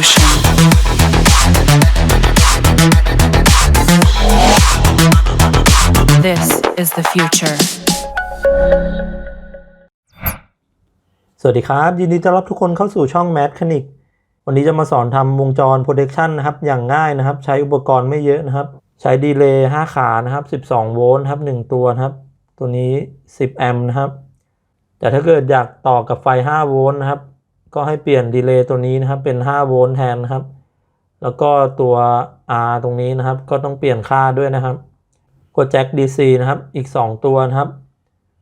สวัสดีครับ ยินดีต้อนรับทุกคนเข้าสู่ช่องแมทคณิกวันนี้จะมาสอนทำวงจรโปรดักชันนะครับ อย่างง่ายนะครับ ใช้อุปกรณ์ไม่เยอะนะครับ ใช้ดีเลย์5ขานะครับ 12 โวลต์ครับ1ตัวครับ ตัวนี้ 10 แอมป์นะครับ แต่ถ้าเกิดอยากต่อกับไฟ 5 โวลต์นะครับ ก็ให้เปลี่ยนดีเลย์ตัวนี้นะครับเป็น 5 โวลต์แทนนะครับ แล้วก็ตัว R ตรงนี้นะครับ ก็ต้องเปลี่ยนค่าด้วยนะครับ กดแจ็ค DC นะครับ อีก 2 ตัวนะครับ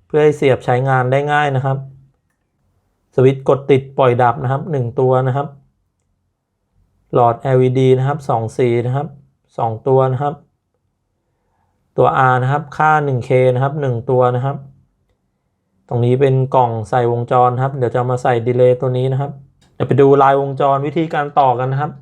เพื่อให้เสียบใช้งานได้ง่ายนะครับ สวิตช์กดติดปล่อยดับนะครับ 1 ตัวนะครับ หลอด LED นะครับ 2 สีนะครับ 2 ตัวนะครับ ตัว R นะครับ ค่า 1K นะครับ 1 ตัวนะครับ ตรงนี้เป็นกล่องใส่วงจรครับ เดี๋ยวจะมาใส่ดีเลย์ตัวนี้นะครับ เดี๋ยวไปดูลายวงจรวิธีการต่อกันนะครับ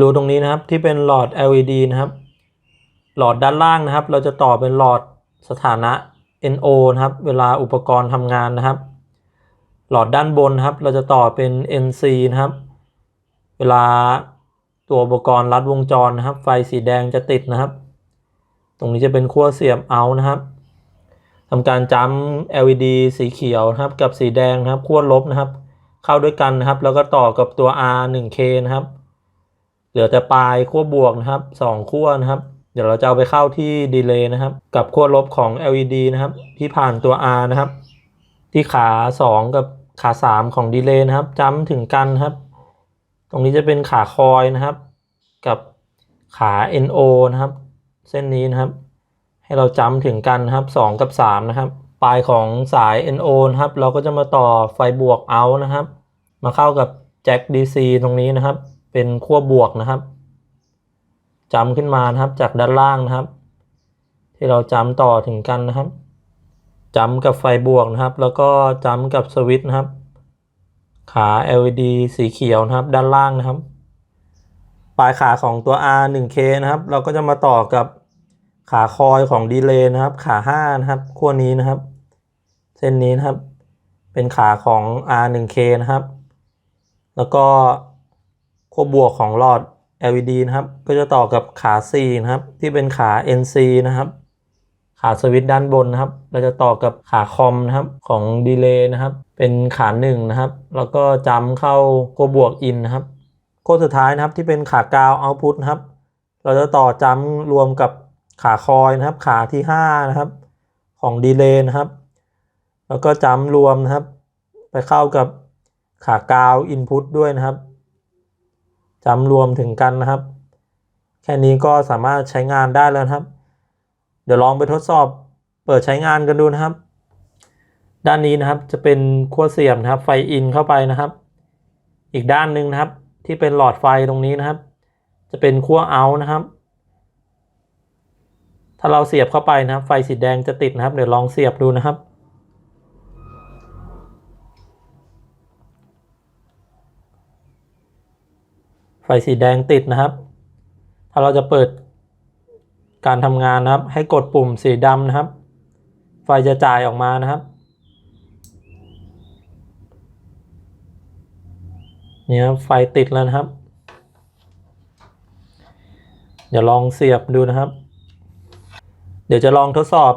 รูตรงนี้นะครับที่เป็นหลอด LED นะครับ หลอดด้านล่างนะครับ เราจะต่อเป็นหลอดสถานะ NO นะครับ เวลาอุปกรณ์ทำงานนะครับ หลอดด้านบนครับ เราจะต่อเป็น NC นะครับ เวลาตัวอุปกรณ์รัดวงจรนะครับ ไฟสีแดงจะติดนะครับ ตรงนี้จะเป็นขั้วเสียบเอานะครับทำการจ้ำ LED สีเขียวนะครับ กับสีแดงนะครับขั้วลบนะครับ เข้าด้วยกันนะครับ แล้วก็ต่อกับตัว R 1K นะครับ เหลือแต่ปลายขั้วบวกนะครับสองขั้วนะครับ เดี๋ยวเราจะเอาไปเข้าที่ดีเลย์นะครับ กับขั้วลบของ LED นะครับ ที่ผ่านตัว R นะครับ ที่ขา 2 กับ ขา3ของดีเลย์นะครับจ้ำถึงกันครับ ตรงนี้จะเป็นขาคอยนะครับ กับขา NO นะครับ เส้นนี้นะครับ ให้เราจ้ำถึงกันนะครับ 2 กับ 3 นะครับ ปลายของสาย NO นะครับ เราก็จะมาต่อไฟบวกเอานะครับ มาเข้ากับแจ็ค DC ตรงนี้นะครับ เป็นขั้วบวกนะครับจำขึ้นมานะครับจากด้านล่างนะครับ ที่เราจำต่อถึงกันนะครับ จำกับไฟบวกนะครับ แล้วก็จำกับสวิตช์นะครับ ขา LED สีเขียวนะครับ ด้านล่างนะครับ ปลายขาของตัว R 1K นะครับ เราก็จะมาต่อกับขาคอยของดีเลย์นะครับ ขา 5 นะครับขั้วนี้นะครับ เส้นนี้นะครับ เป็นขาของ R 1K นะครับ แล้วก็ขั้วบวกของหลอด LED นะครับ ก็จะต่อกับขา 4 นะครับ ที่เป็นขา NC นะครับ ขาสวิตช์ด้านบนนะครับ เราจะต่อกับขาคอมนะครับของดีเลย์นะครับ เป็นขา1นะครับ แล้วก็จำเข้าขั้วบวกอินนะครับขั้วสุดท้ายนะครับที่เป็นขากาวเอาพุตนะครับ เราจะต่อจำรวมกับขาคอยนะครับ ขาที่5นะครับ ของดีเลย์นะครับ แล้วก็จำรวมนะครับ ไปเข้ากับขากาวอินพุตด้วยนะครับจำรวมถึงกันนะครับ แค่นี้ก็สามารถใช้งานได้แล้วครับ เดี๋ยวลองไปทดสอบเปิดใช้งานกันดูนะครับ ด้านนี้นะครับจะเป็นขั้วเสียบนะครับ ไฟอินเข้าไปนะครับ อีกด้านหนึ่งนะครับ ที่เป็นหลอดไฟตรงนี้นะครับ จะเป็นขั้วเอานะครับ ถ้าเราเสียบเข้าไปนะครับ ไฟสีแดงจะติดนะครับ เดี๋ยวลองเสียบดูนะครับไฟสีแดงติดนะครับ ถ้าเราจะเปิด การทำงานนะครับ ให้กดปุ่มสีดำนะครับ ไฟจะจ่ายออกมานะครับเนี่ยไฟติดแล้วนะครับ เดี๋ยวลองเสียบดูนะครับ เดี๋ยวจะลองทดสอบ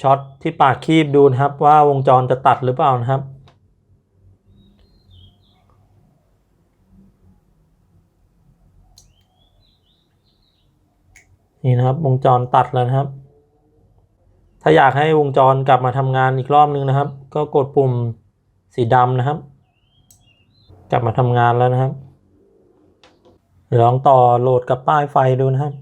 ช็อตที่ปากคีบดูนะครับ ว่าวงจรจะตัดหรือเปล่านะครับ นี่นะครับ วงจรตัดแล้วนะครับ ถ้าอยากให้วงจรกลับมาทำงานอีกรอบนึงนะครับ ก็กดปุ่มสีดำนะครับ กลับมาทำงานแล้วนะครับลองต่อโหลดกับป้ายไฟดูนะครับ